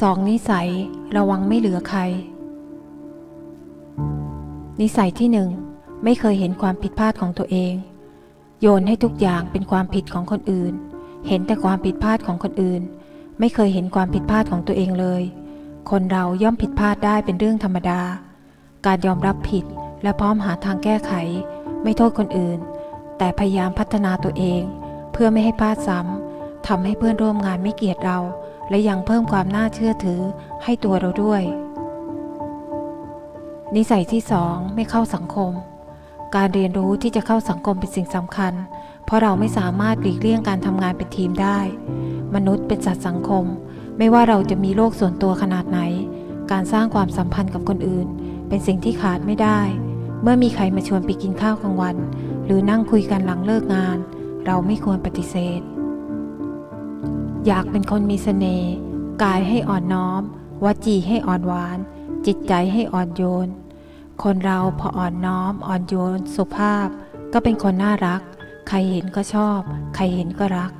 สองนิสัยระวังไม่เหลือใคร นิสัยที่หนึ่งไม่เคยเห็นความผิดพลาดของตัวเอง โยนให้ทุกอย่างเป็นความผิดของคนอื่น เห็นแต่ความผิดพลาดของคนอื่น ไม่เคยเห็นความผิดพลาดของตัวเองเลย คนเราย่อมผิดพลาดได้เป็นเรื่องธรรมดา การยอมรับผิดและพร้อมหาทางแก้ไข ไม่โทษคนอื่น แต่พยายามพัฒนาตัวเอง เพื่อไม่ให้พลาดซ้ำทำให้เพื่อนร่วมงานไม่เกลียดเรา และยังเพิ่มความน่าเชื่อถือให้ตัวเราด้วย นิสัยที่สองไม่เข้าสังคม การเรียนรู้ที่จะเข้าสังคมเป็นสิ่งสำคัญ เพราะเราไม่สามารถหลีกเลี่ยงการทำงานเป็นทีมได้ มนุษย์เป็นสัตว์สังคม ไม่ว่าเราจะมีโลกส่วนตัวขนาดไหน การสร้างความสัมพันธ์กับคนอื่น เป็นสิ่งที่ขาดไม่ได้ เมื่อมีใครมาชวนไปกินข้าวกลางวัน หรือนั่งคุยกันหลังเลิกงาน เราไม่ควรปฏิเสธ อยากเป็นคนมีเสน่ห์กายให้อ่อนน้อม วจีให้อ่อนหวาน จิตใจให้อ่อนโยน คนเราพออ่อนน้อม อ่อนโยน สุภาพ ก็เป็นคนน่ารัก ใครเห็นก็ชอบ ใครเห็นก็รัก